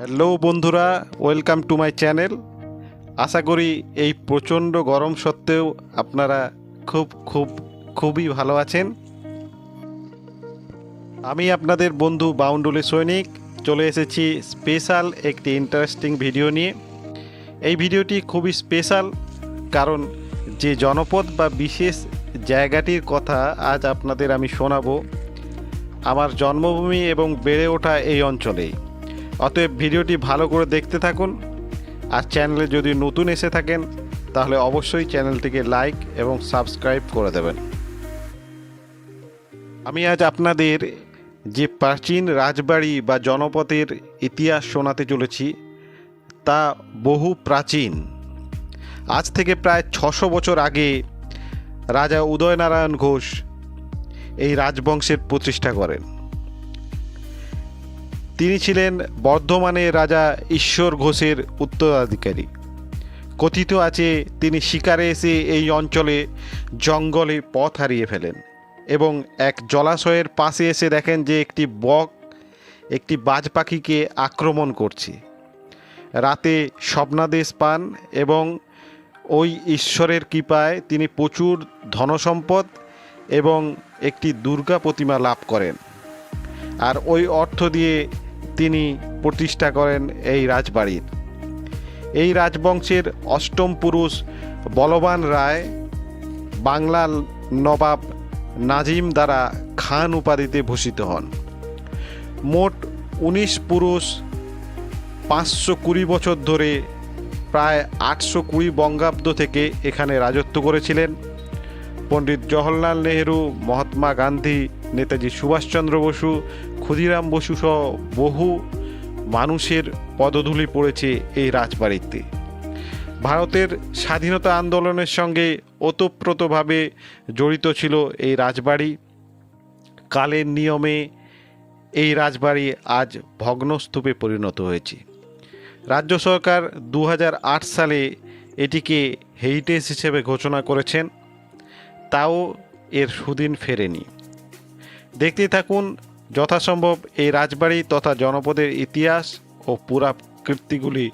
Hello বন্ধুরা, welcome to my channel. আশা করি এই প্রচণ্ড গরম সত্ত্বেও আপনারা খুব খুব, খুবই ভালো আছেন। আমি আপনাদের বন্ধু বাউন্ডুলি সৈনিক, চলে এসেছি স্পেশাল একটি ইন্টারেস্টিং ভিডিও নিয়ে। এই ভিডিওটি খুবই স্পেশাল, কারণ যে জনপদ বা বিশেষ জায়গাটির কথা আজ আপনাদের আমি শোনাবো, আমার জন্মভূমি এবং বেড়ে ওঠা এই অঞ্চলেই। অতএব ভিডিওটি ভালো করে দেখতে থাকুন। আর চ্যানেলে যদি নতুন এসে থাকেন, তাহলে অবশ্যই চ্যানেলটিকে লাইক এবং সাবস্ক্রাইব করে দেবেন। আমি আজ আপনাদের যে প্রাচীন রাজবাড়ি বা জনপথের ইতিহাস শোনাতে চলেছি, তা বহু প্রাচীন। আজ থেকে প্রায় ছশো বছর আগে রাজা উদয়নারায়ণ ঘোষ এই রাজবংশের প্রতিষ্ঠা করেন। তিনি ছিলেন বর্ধমানের রাজা ঈশ্বর ঘোষের উত্তরাধিকারী। কথিত আছে, তিনি শিকারে এসে এই অঞ্চলে জঙ্গলে পথ হারিয়ে ফেলেন এবং এক জলাশয়ের পাশে এসে দেখেন যে একটি বক একটি বাজ পাখিকে আক্রমণ করছে। রাতে স্বপ্নাদেশ পান এবং ওই ঈশ্বরের কৃপায় তিনি প্রচুর ধনসম্পদ এবং একটি দুর্গা প্রতিমা লাভ করেন। আর ওই অর্থ দিয়ে তিনি প্রতিষ্ঠা করেন এই রাজবাড়ির। এই রাজবংশের অষ্টম পুরুষ বলবান রায় বাংলার নবাব নাজিম দ্বারা খান উপাধিতে ভূষিত হন। মোট উনিশ পুরুষ পাঁচশো কুড়ি বছর ধরে প্রায় আটশো কুড়ি বঙ্গাব্দ থেকে এখানে রাজত্ব করেছিলেন। পণ্ডিত জওহরলাল নেহেরু, মহাত্মা গান্ধী, নেতাজি সুভাষচন্দ্র বসু ক্ষুদিরাম বসু সহ বহু মানুষের পদধূলি পড়েছে এই রাজবাড়িতে। ভারতের স্বাধীনতা আন্দোলনের সঙ্গে ওতপ্রোতভাবে জড়িত ছিল এই রাজবাড়ি। কালের নিয়মে এই রাজবাড়ি আজ ভগ্নস্তূপে পরিণত হয়েছে। রাজ্য সরকার দু হাজার আট সালে এটিকে হেরিটেজ হিসেবে ঘোষণা করেছেন, তাও এর সুদিন ফেরেনি। দেখতে থাকুন যথাসম্ভব এই রাজবাড়ি তথা জনপদের ইতিহাস ও পুরাকীর্তিগুলি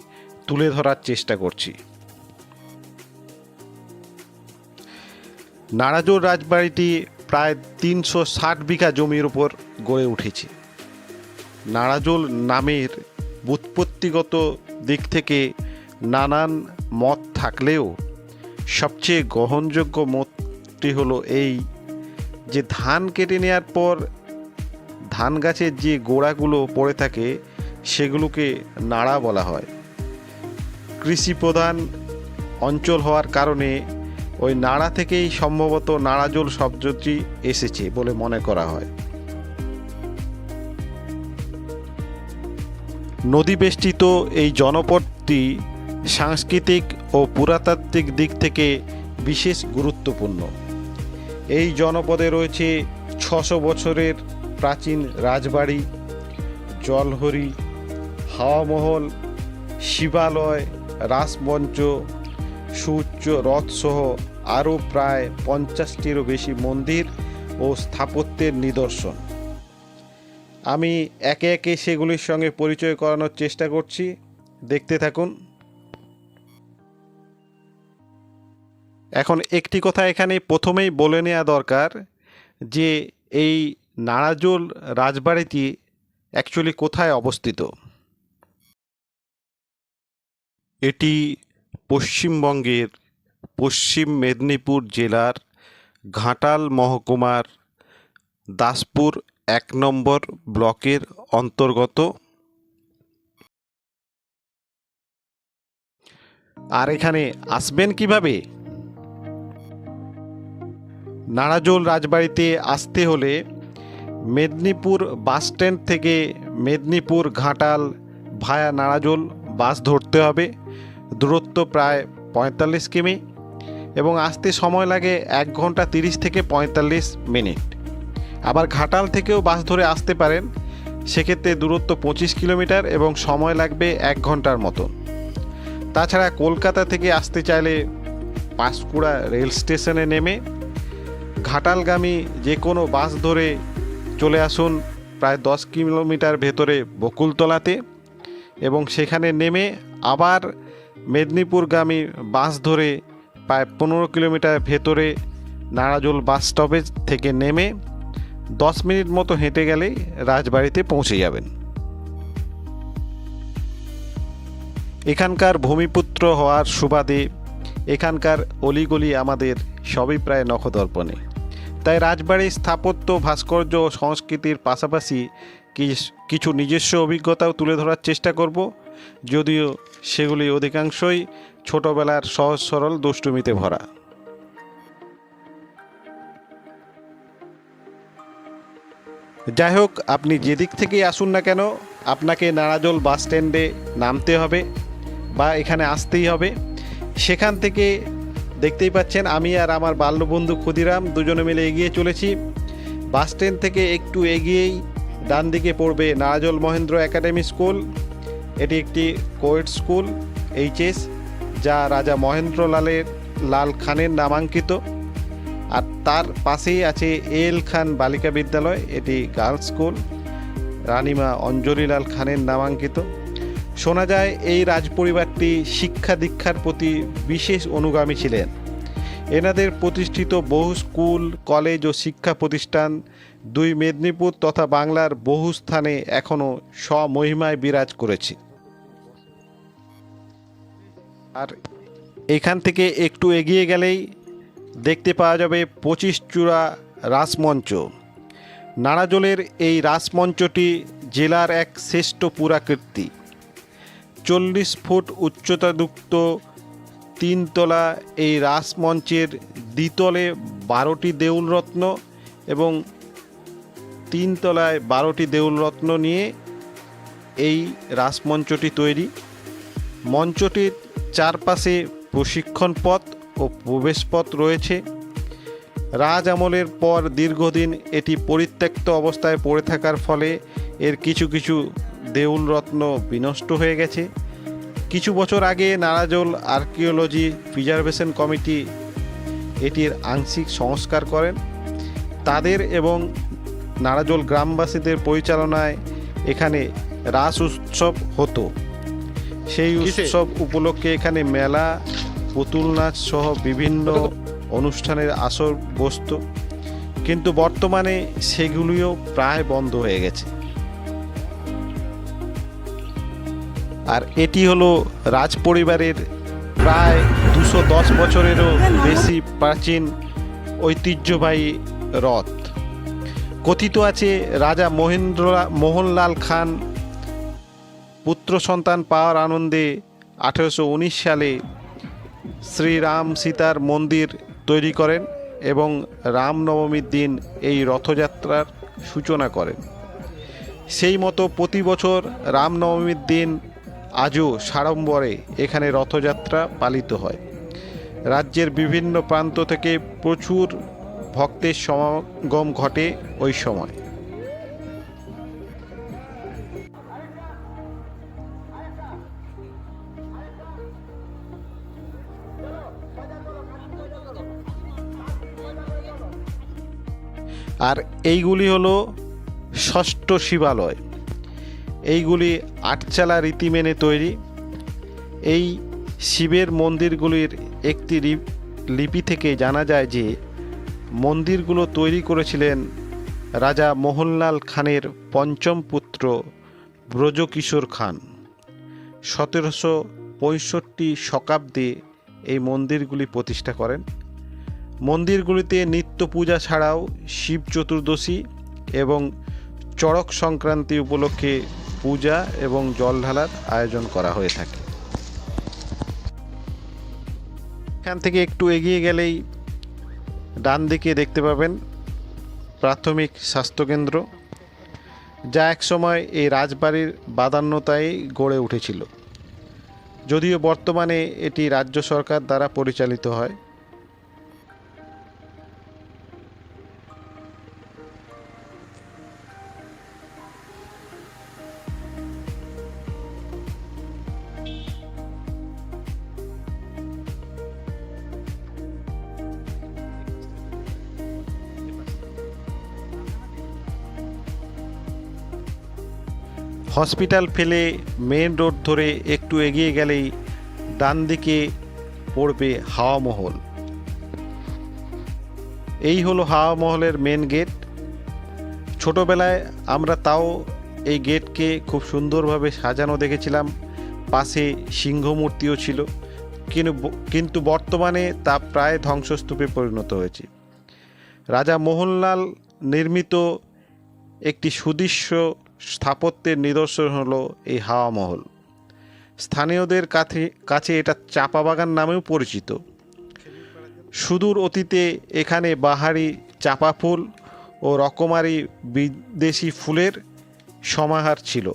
তুলে ধরার চেষ্টা করছি। নারাজোর রাজবাড়িটি প্রায় তিনশো ষাট বিঘা জমির উপর গড়ে উঠেছে। নারাজোল নামের ব্যুৎপত্তিগত দিক থেকে নানান মত থাকলেও সবচেয়ে গ্রহণযোগ্য মতটি হলো এই যে ধান কেটে নেওয়ার পর ধান গাছের যে গোড়াগুলো পড়ে থাকে, সেগুলোকে নাড়া বলা হয়। কৃষি প্রধান অঞ্চল হওয়ার কারণে ওই নাড়া থেকেই সম্ভবত নাড়াজল শব্দটি এসেছে বলে মনে করা হয়। নদী বেষ্টিত এই জনপদটি সাংস্কৃতিক ও পুরাতাত্ত্বিক দিক থেকে বিশেষ গুরুত্বপূর্ণ। এই জনপদে রয়েছে ছশো বছরের প্রাচীন রাজবাড়ি, জলহরি, হাওয়ামহল, শিবালয়, রাসমঞ্চ, সুউচ্চ রথসহ আরও প্রায় পঞ্চাশটিরও বেশি মন্দির ও স্থাপত্যের নিদর্শন। আমি একে একে সেগুলির সঙ্গে পরিচয় করানোর চেষ্টা করছি। দেখতে থাকুন। এখন একটি কথা এখানে প্রথমেই বলে নেওয়া দরকার যে এই নারাজোল রাজবাড়িটি অ্যাকচুয়ালি কোথায় অবস্থিত? এটি পশ্চিমবঙ্গের পশ্চিম মেদিনীপুর জেলার ঘাটাল মহকুমার দাসপুর এক নম্বর ব্লকের অন্তর্গত। আর এখানে আসবেন কীভাবে? নারাজোল রাজবাড়িতে আসতে হলে মেদিনীপুর বাস স্ট্যান্ড থেকে মেদিনীপুর ঘাটাল ভায়া নারাজোল বাস ধরতে হবে। দূরত্ব প্রায় পঁয়তাল্লিশ কিমি এবং আসতে সময় লাগে এক ঘণ্টা তিরিশ থেকে পঁয়তাল্লিশ মিনিট। আবার ঘাটাল থেকেও বাস ধরে আসতে পারেন, সেক্ষেত্রে দূরত্ব পঁচিশ কিলোমিটার এবং সময় লাগবে এক ঘণ্টার মতো। তাছাড়া কলকাতা থেকে আসতে চাইলে পাঁশকুড়া রেল স্টেশনে নেমে ঘাটালগামী যে কোনো বাস ধরে চলে আসুন প্রায় দশ কিলোমিটার ভেতরে বকুলতলাতে এবং সেখানে নেমে আবার মেদিনীপুরগামী বাস ধরে প্রায় পনেরো কিলোমিটার ভেতরে নাড়াজোল বাস স্টপেজ থেকে নেমে দশ মিনিট মতো হেঁটে গেলেই রাজবাড়িতে পৌঁছে যাবেন। এখানকার ভূমিপুত্র হওয়ার সুবাদে এখানকার অলিগলি আমাদের সবই প্রায় নখদর্পণে। তাই রাজবাড়ির স্থাপত্য, ভাস্কর্য ও সংস্কৃতির পাশাপাশি কিছু নিজস্ব অভিজ্ঞতাও তুলে ধরার চেষ্টা করব। যদিও সেগুলি অধিকাংশই ছোটবেলার সহজ সরল দুষ্টুমিতে ভরা। যাই হোক, আপনি যেদিক থেকেই আসুন না কেন, আপনাকে নারাজল বাস স্ট্যান্ডে নামতে হবে বা এখানে আসতেই হবে। সেখান থেকে দেখতেই পাচ্ছেন, আমি আর আমার বাল্যবন্ধু ক্ষুদিরাম দুজনে মিলে এগিয়ে চলেছি। বাস স্ট্যান্ড থেকে একটু এগিয়েই ডান দিকে পড়বে নারাজল মহেন্দ্র একাডেমি স্কুল। এটি একটি কোয়েট স্কুল এইচএস যা রাজা মহেন্দ্রলালের, লাল খানের নামাঙ্কিত। আর তার পাশেই আছে এল খান বালিকা বিদ্যালয়, এটি গার্লস স্কুল। রানিমা অঞ্জলি লাল খানের নামাঙ্কিত। শোনা যায় এই রাজপরিবারটি শিক্ষা দীক্ষার প্রতি বিশেষ অনুগামী ছিলেন। এনাদের প্রতিষ্ঠিত বহু স্কুল, কলেজ ও শিক্ষা প্রতিষ্ঠান দুই মেদিনীপুর তথা বাংলার বহু স্থানে এখনও স্বমহিমায় বিরাজ করেছে। আর এখান থেকে একটু এগিয়ে গেলেই দেখতে পাওয়া যাবে পঁচিশ চূড়া রাসমঞ্চ। নাড়াজোলের এই রাসমঞ্চটি জেলার এক শ্রেষ্ঠ পুরাকীর্তি। চল্লিশ ফুট উচ্চতাযুক্ত তিনতলা এই রাসমঞ্চের দ্বিতলে বারোটি দেউলরত্ন এবং তিনতলায় বারোটি দেউলরত্ন নিয়ে এই রাসমঞ্চটি তৈরি। মঞ্চটির চারপাশে প্রশিক্ষণ পথ ও প্রবেশপথ রয়েছে। রাজ আমলের পর দীর্ঘদিন এটি পরিত্যক্ত অবস্থায় পড়ে থাকার ফলে এর কিছু কিছু দেউল রত্ন বিনষ্ট হয়ে গেছে। কিছু বছর আগে নারাজোল আর্কিওলজি প্রিজার্ভেশন কমিটি এটির আংশিক সংস্কার করেন। তাদের এবং নারাজল গ্রামবাসীদের পরিচালনায় এখানে রাস উৎসব হতো। সেই উৎসব উপলক্ষে এখানে মেলা পুতুল নাচ সহ বিভিন্ন অনুষ্ঠানের আসর বসত। কিন্তু বর্তমানে সেগুলিও প্রায় বন্ধ হয়ে গেছে। আর এটি হলো রাজ পরিবারের প্রায় দুশো দশ বছরেরও বেশি প্রাচীন ঐতিহ্যবাহী রথ। কথিত আছে রাজা মহেন্দ্র মোহনলাল খান পুত্র সন্তান পাওয়ার আনন্দে আঠেরোশো উনিশ সালে শ্রীরাম সীতার মন্দির তৈরি করেন এবং রামনবমীর দিন এই রথযাত্রার সূচনা করেন। সেই মতো প্রতি বছর রামনবমীর দিন আজও সাড়ম্বরে এখানে রথযাত্রা পালিত হয়। রাজ্যের বিভিন্ন প্রান্ত থেকে প্রচুর ভক্তের সমাগম ঘটে ওই সময়। আর এইগুলি হলো ষষ্ঠ শিবালয়। এইগুলি আটচালা রীতি মেনে তৈরি। এই শিবের মন্দিরগুলির একটি লিপি থেকে জানা যায় যে, মন্দিরগুলো তৈরি করেছিলেন রাজা মোহনলাল খানের পঞ্চম পুত্র ব্রজকিশোর খান। সতেরোশো পঁয়ষট্টি শতাব্দে এই মন্দিরগুলি প্রতিষ্ঠা করেন। মন্দিরগুলিতে নিত্য পূজা ছাড়াও শিব চতুর্দশী এবং চড়ক সংক্রান্তি উপলক্ষে পূজা এবং জল ঢালার আয়োজন করা হয়ে থাকে। এখান থেকে একটু এগিয়ে গেলেই ডান দিকে দেখতে পাবেন প্রাথমিক স্বাস্থ্যকেন্দ্র, যা একসময় এই রাজবাড়ির বাদান্যতায় গড়ে উঠেছিল। যদিও বর্তমানে এটি রাজ্য সরকার দ্বারা পরিচালিত হয়। হসপিটাল ফেলে মেন রোড ধরে একটু এগিয়ে গেলেই ডান দিকে পড়বে হাওয়া মহল। এই হলো হাওয়া মহলের মেন গেট ছোটবেলায় আমরা তাও এই গেটকে খুব সুন্দরভাবে সাজানো দেখেছিলাম। পাশে সিংহ মূর্তিও ছিল কিন্তু কিন্তু বর্তমানে তা প্রায় ধ্বংসস্তূপে পরিণত হয়েছে। রাজা মোহনলাল নির্মিত একটি সুদৃশ্য স্থাপত্যের নিদর্শন হলো এই হাওয়া মহল। স্থানীয়দের কাছে কাছে এটা চাপা বাগান নামেও পরিচিত। সুদূর অতীতে এখানে বাহারি চাপা ফুল ও রকমারি বিদেশি ফুলের সমাহার ছিল।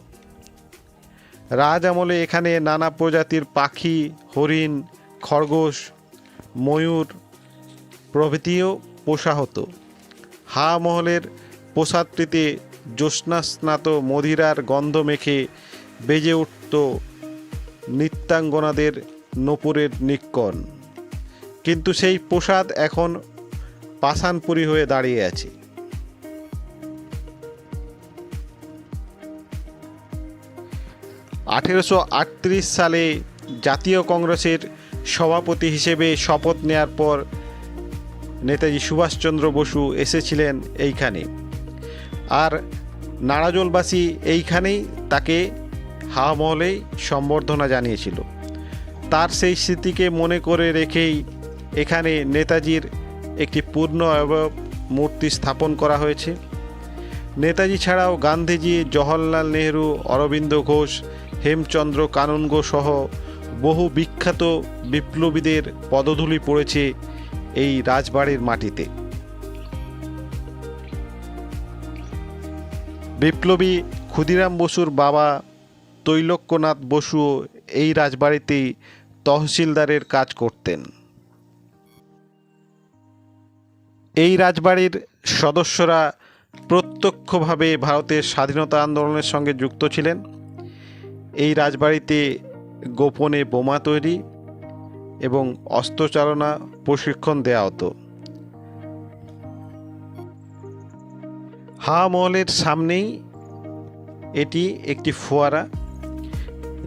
রাজ আমলে এখানে নানা প্রজাতির পাখি, হরিণ, খরগোশ, ময়ূর প্রভৃতিও পোষা হতো। হা মহলের প্রসাদটিতে জ্যোৎস্নাস্নাত মদিরার গন্ধ মেখে বেজে উঠত নৃত্যাঙ্গনাদের নপুরের নিক্কণ। কিন্তু সেই প্রসাদ এখন পাষাণপুরি হয়ে দাঁড়িয়ে আছে। আঠেরোশো আটত্রিশ সালে জাতীয় কংগ্রেসের সভাপতি হিসেবে শপথ নেয়ার পর নেতাজি সুভাষচন্দ্র বসু এসেছিলেন এইখানে। আর নাড়াজলবাসী এইখানেই তাকে হাওয়া মহলেই সম্বর্ধনা জানিয়েছিল। তার সেই স্মৃতিকে মনে করে রেখেই এখানে নেতাজির একটি পূর্ণ অবয়ব মূর্তি স্থাপন করা হয়েছে। নেতাজি ছাড়াও গান্ধীজি, জওহরলাল নেহরু, অরবিন্দ ঘোষ, হেমচন্দ্র কানুনগো সহ বহু বিখ্যাত বিপ্লবীদের পদধূলি পড়েছে এই রাজবাড়ির মাটিতে। বিপ্লবী ক্ষুদিরাম বসুর বাবা তৈলক্যনাথ বসুও এই রাজবাড়িতেই তহসিলদারের কাজ করতেন। এই রাজবাড়ির সদস্যরা প্রত্যক্ষভাবে ভারতের স্বাধীনতা আন্দোলনের সঙ্গে যুক্ত ছিলেন। এই রাজবাড়িতে গোপনে বোমা তৈরি এবং অস্ত্রচালনা প্রশিক্ষণ দেওয়া হতো। হাওয়া মহলের সামনেই এটি একটি ফোয়ারা,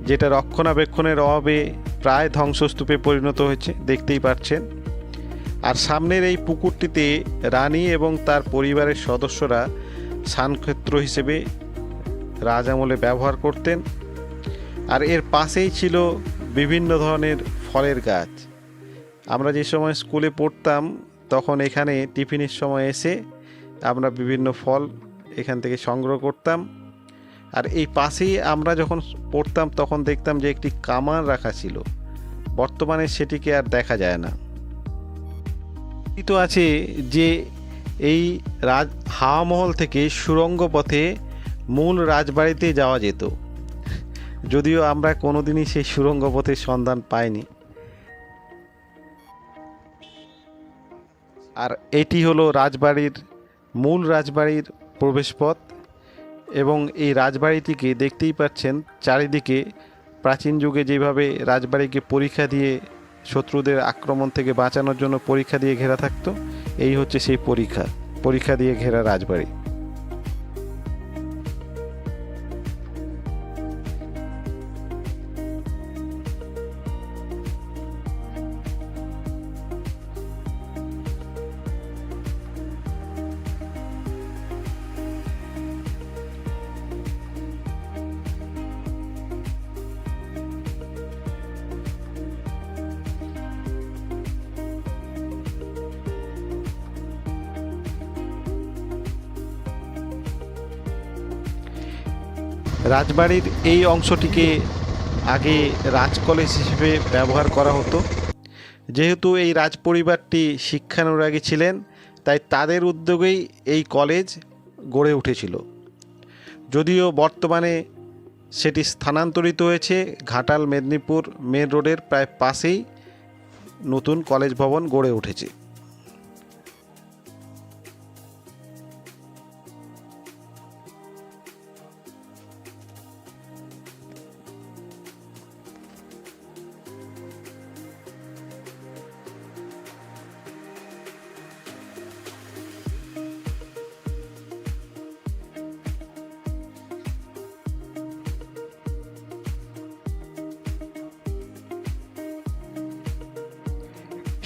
যেটা রক্ষণাবেক্ষণের অভাবে প্রায় ধ্বংসস্তূপে পরিণত হয়েছে, দেখতেই পাচ্ছেন। আর সামনের এই পুকুরটিতে রানী এবং তার পরিবারের সদস্যরা স্নানক্ষেত্র হিসেবে রাজ আমলে ব্যবহার করতেন। আর এর পাশেই ছিল বিভিন্ন ধরনের ফলের গাছ। আমরা যে সময় স্কুলে পড়তাম, তখন এখানে টিফিনের সময় এসে আমরা বিভিন্ন ফল এখান থেকে সংগ্রহ করতাম। আর এই পাশেই আমরা যখন পড়তাম, তখন দেখতাম যে একটি কামান রাখা ছিল। বর্তমানে সেটিকে আর দেখা যায় না। তো আছে যে এই রাজ হাওয়া মহল থেকে সুরঙ্গ পথে মূল রাজবাড়িতে যাওয়া যেত। যদিও আমরা কোনোদিনই সেই সুরঙ্গ পথের সন্ধান পাইনি। আর এটি হলো রাজবাড়ির মূল রাজবাড়ির প্রবেশপথ এবং এই রাজবাড়িটিকে দেখতেই পাচ্ছেন চারিদিকে প্রাচীন যুগে যেভাবে রাজবাড়িকে পরীক্ষা দিয়ে শত্রুদের আক্রমণ থেকে বাঁচানোর জন্য পরীক্ষা দিয়ে ঘেরা থাকতো, এই হচ্ছে সেই পরীক্ষা পরীক্ষা দিয়ে ঘেরা রাজবাড়ি। রাজবাড়ির এই অংশটিকে আগে রাজ কলেজ হিসেবে ব্যবহার করা হতো। যেহেতু এই রাজ পরিবারটি শিক্ষানুরাগী ছিলেন, তাই তাদের উদ্যোগেই এই কলেজ গড়ে উঠেছিল। যদিও বর্তমানে সেটি স্থানান্তরিত হয়েছে, ঘাটাল, মেদিনীপুর মেন রোডের প্রায় পাশেই নতুন কলেজ ভবন গড়ে উঠেছে।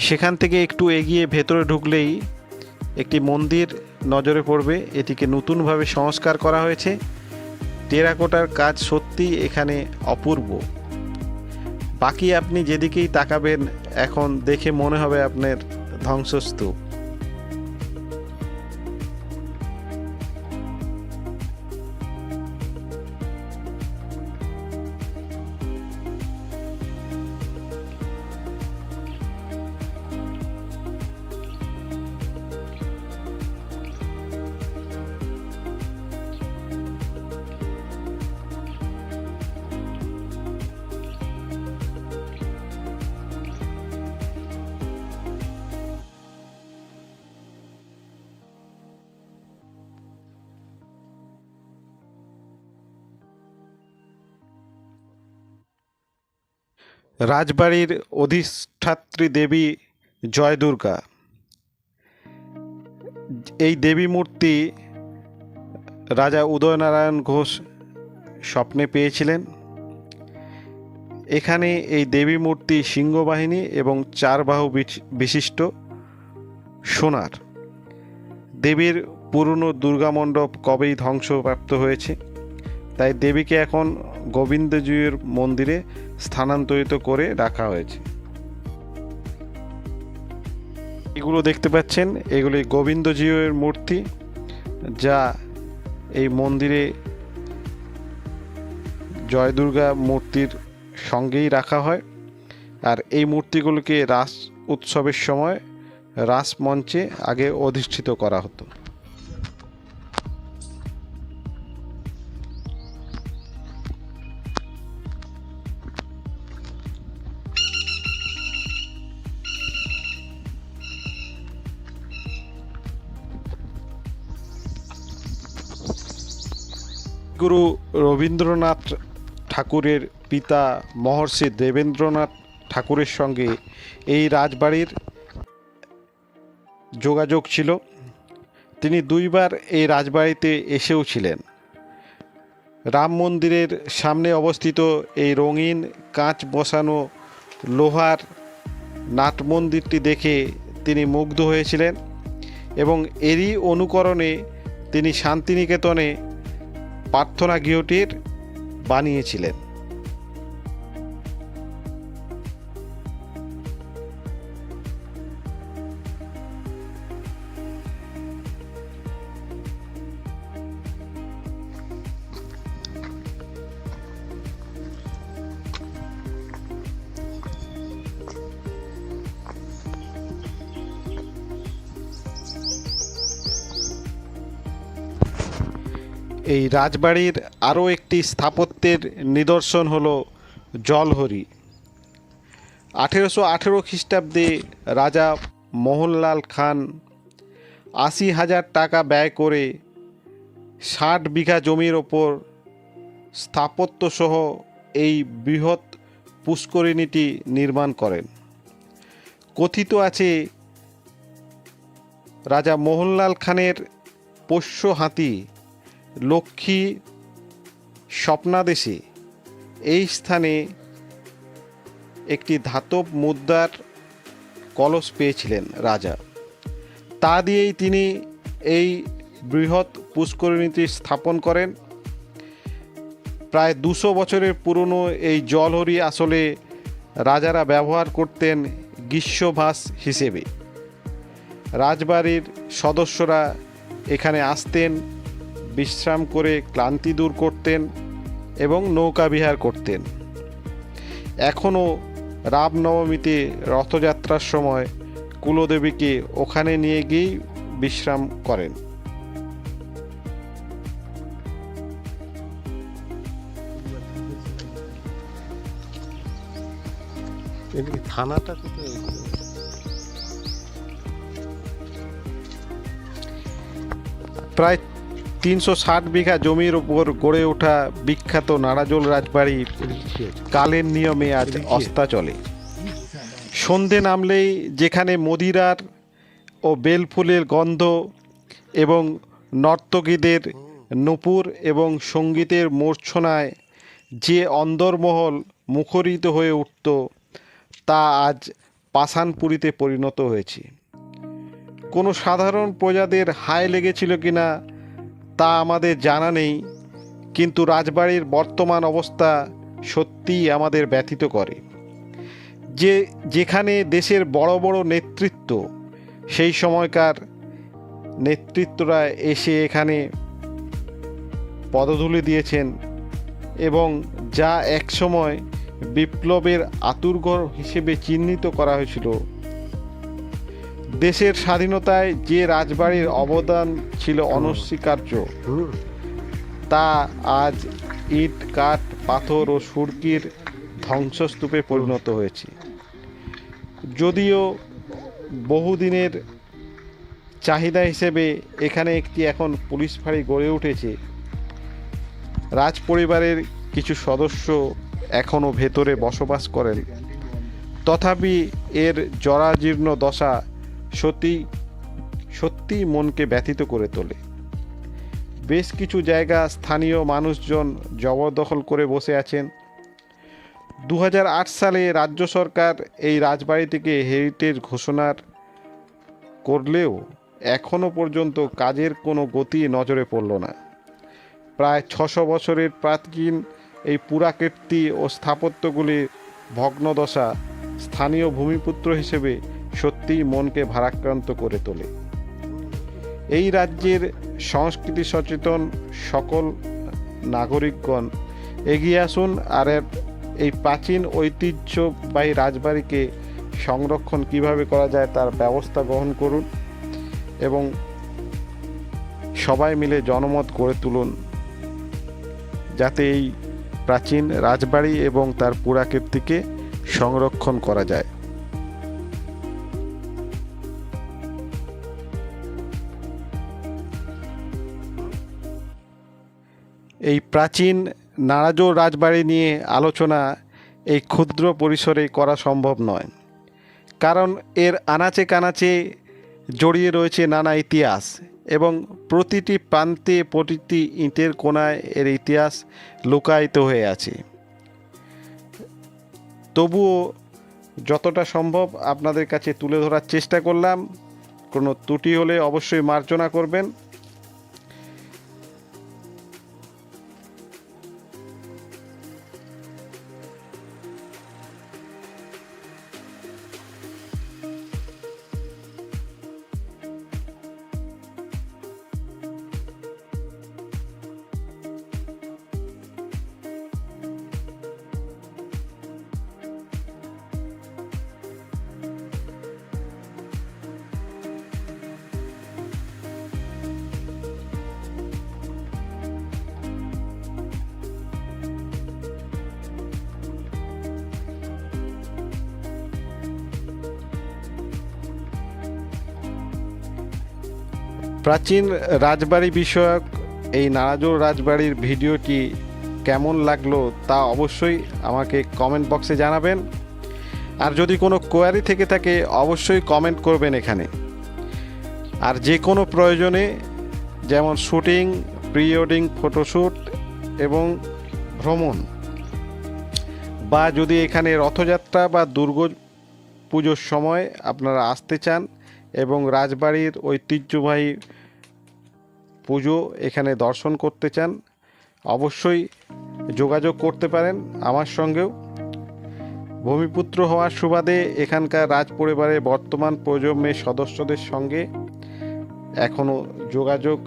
সেখান থেকে একটু এগিয়ে ভেতরে ঢুকলেই একটি মন্দির নজরে পড়বে। এটিকে নতুনভাবে সংস্কার করা হয়েছে। টেরাকোটার কাজ সত্যি এখানে অপূর্ব। বাকি আপনি যেদিকেই তাকাবেন, এখন দেখে মনে হবে আপনার ধ্বংসস্তূপ। রাজবাড়ির অধিষ্ঠাত্রী দেবী জয় দুর্গা এই দেবী মূর্তি রাজা উদয়নারায়ণ ঘোষ স্বপ্নে পেয়েছিলেন। এখানে এই দেবী মূর্তি সিংহবাহিনী এবং চার বাহু বিশিষ্ট সোনার। দেবীর পুরনো দুর্গা মণ্ডপ কবেই ধ্বংসপ্রাপ্ত হয়েছে? তাই দেবীকে এখন গোবিন্দজিউর মন্দিরে স্থানান্তরিত করে রাখা হয়েছে। এগুলো দেখতে পাচ্ছেন, এগুলি গোবিন্দজিউর মূর্তি, যা এই মন্দিরে জয় দুর্গা মূর্তির সঙ্গেই রাখা হয়। আর এই মূর্তিগুলোকে রাস উৎসবের সময় রাস মঞ্চে আগে অধিষ্ঠিত করা হতো। গুরু রবীন্দ্রনাথ ঠাকুরের পিতা মহর্ষি দেবেন্দ্রনাথ ঠাকুরের সঙ্গে এই রাজবাড়ির যোগাযোগ ছিল। তিনি দুইবার এই রাজবাড়িতে এসেও ছিলেন। রাম মন্দিরের সামনে অবস্থিত এই রঙিন কাঁচ বসানো লোহার নাট মন্দিরটি দেখে তিনি মুগ্ধ হয়েছিলেন এবং এরই অনুকরণে তিনি শান্তিনিকেতনে প্রার্থনা গৃহটির বানিয়েছিলেন। এই রাজবাড়ির আরও একটি স্থাপত্যের নিদর্শন হল জলহরি। আঠেরোশো আঠেরো খ্রিস্টাব্দে রাজা মোহনলাল খান আশি হাজার টাকা ব্যয় করে ষাট বিঘা জমির ওপর স্থাপত্যসহ এই বৃহৎ পুষ্করিণীটি নির্মাণ করেন। কথিত আছে, রাজা মোহনলাল খানের পোষ্য হাতি লক্ষ্মী স্বপ্নাদেশে এই স্থানে একটি ধাতব মুদ্রার কলস পেয়েছিলেন রাজা। তা দিয়েই তিনি এই বৃহৎ পুষ্করিণীটি স্থাপন করেন। প্রায় দুশো বছরের পুরনো এই জলহরি আসলে রাজারা ব্যবহার করতেন গ্রীষ্মভাস হিসেবে। রাজবাড়ির সদস্যরা এখানে আসতেন বিশ্রাম করে ক্লান্তি দূর করতেন এবং নৌকা বিহার করতেন। এখনও রামনবমীতে রথযাত্রার সময় কুলদেবীকে ওখানে নিয়ে গিয়েই বিশ্রাম করেন। থানাটা কোথায় প্রায় তিনশো ষাট বিঘা জমির উপর গড়ে ওঠা বিখ্যাত নাড়াজোল রাজবাড়ির? কালের নিয়মে আজ অস্তা চলে সন্ধে নামলেই যেখানে মদিরার ও বেলফুলের গন্ধ এবং নর্তকীদের নূপুর এবং সঙ্গীতের মূর্ছনায় যে অন্দরমহল মুখরিত হয়ে উঠত, তা আজ পাষাণপুরীতে পরিণত হয়েছে কোনো সাধারণ প্রজাদের হায় লেগেছিল কিনা তা আমাদের জানা নেই, কিন্তু রাজবাড়ির বর্তমান অবস্থা সত্যিই আমাদের ব্যথিত করে। যে যেখানে দেশের বড় বড় নেতৃত্ব, সেই সময়কার নেতৃত্বরা এসে এখানে পদধূলি দিয়েছেন এবং যা একসময় বিপ্লবের আতুরঘর হিসেবে চিহ্নিত করা হয়েছিল। দেশের স্বাধীনতায় যে রাজবাড়ির অবদান ছিল অনস্বীকার্য তা আজ ইট কাঠ পাথর ও সুরকির ধ্বংসস্তূপে পরিণত হয়েছে। যদিও বহুদিনের চাহিদা হিসেবে এখানে একটি এখন পুলিশ ফাঁড়ি গড়ে উঠেছে রাজ পরিবারের কিছু সদস্য এখনও ভেতরে বসবাস করেন। তথাপি এর জরাজীর্ণ দশা সত্যি সত্যি মনকে ব্যথিত করে তোলে। বেশ কিছু জায়গা স্থানীয় মানুষজন জবরদখল করে বসে আছেন। দু হাজার আট সালে রাজ্য সরকার এই রাজবাড়িটিকে হেরিটেজ ঘোষণার করলেও এখনও পর্যন্ত কাজের কোনো গতি নজরে পড়ল না। প্রায় ছশো বছরের প্রাচীন এই পুরাকীর্তি ও স্থাপত্যগুলির ভগ্নদশা স্থানীয় ভূমিপুত্র হিসেবে সত্যিই মনকে ভারাক্রান্ত করে তোলে। এই রাজ্যের সংস্কৃতি সচেতন সকল নাগরিকগণ এগিয়ে আসুন আর এই প্রাচীন ঐতিহ্যবাহী রাজবাড়িকে সংরক্ষণ কীভাবে করা যায় তার ব্যবস্থা গ্রহণ করুন এবং সবাই মিলে জনমত গড়ে তুলুন যাতে এই প্রাচীন রাজবাড়ি এবং তার পুরাকীর্তিকে সংরক্ষণ করা যায়। এই প্রাচীন নারাজোর রাজবাড়ি নিয়ে আলোচনা এই ক্ষুদ্র পরিসরে করা সম্ভব নয়। কারণ এর আনাচে কানাচে জড়িয়ে রয়েছে নানা ইতিহাস এবং প্রতিটি প্রান্তে প্রতিটি ইঁটের কোনায় এর ইতিহাস লুকায়িত হয়ে আছে। তবুও যতটা সম্ভব আপনাদের কাছে তুলে ধরার চেষ্টা করলাম। কোনো ত্রুটি হলে অবশ্যই মার্জনা করবেন। প্রাচীন রাজবাড়ি বিষয়ক এই নারাজোর রাজবাড়ির ভিডিওটি কেমন লাগল তা অবশ্যই আমাকে কমেন্ট বক্সে জানাবেন। আর যদি কোনো কোয়ারি থেকে থাকে, অবশ্যই কমেন্ট করবেন এখানে। আর যে কোনো প্রয়োজনে, যেমন শুটিং প্রি ওয়েডিং ফটোশ্যুট এবং ভ্রমণ, বা যদি এখানে রথযাত্রা বা দুর্গা পুজোর সময় আপনারা আসতে চান এবং রাজবাড়ির ঐতিহ্যবাহী পুজো এখানে দর্শন করতে চান, অবশ্যই যোগাযোগ করতে পারেন আমার সঙ্গেও। ভূমিপুত্র হওয়ার সুবাদে এখানকার রাজ পরিবারের বর্তমান প্রজন্মের সদস্যদের সঙ্গে এখনও যোগাযোগ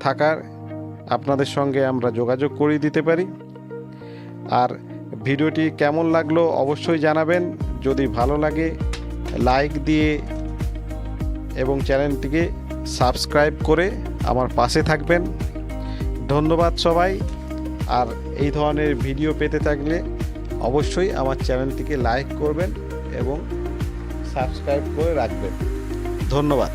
থাকার, আপনাদের সঙ্গে আমরা যোগাযোগ করিয়ে দিতে পারি। আর ভিডিওটি কেমন লাগল অবশ্যই জানাবেন। যদি ভালো লাগে, লাইক দিয়ে এবং চ্যানেলটিকে সাবস্ক্রাইব করে আমার পাশে থাকবেন। ধন্যবাদ সবাই। আর এই ধরনের ভিডিও পেতে থাকলে অবশ্যই আমার চ্যানেলটিকে লাইক করবেন এবং সাবস্ক্রাইব করে রাখবেন। ধন্যবাদ।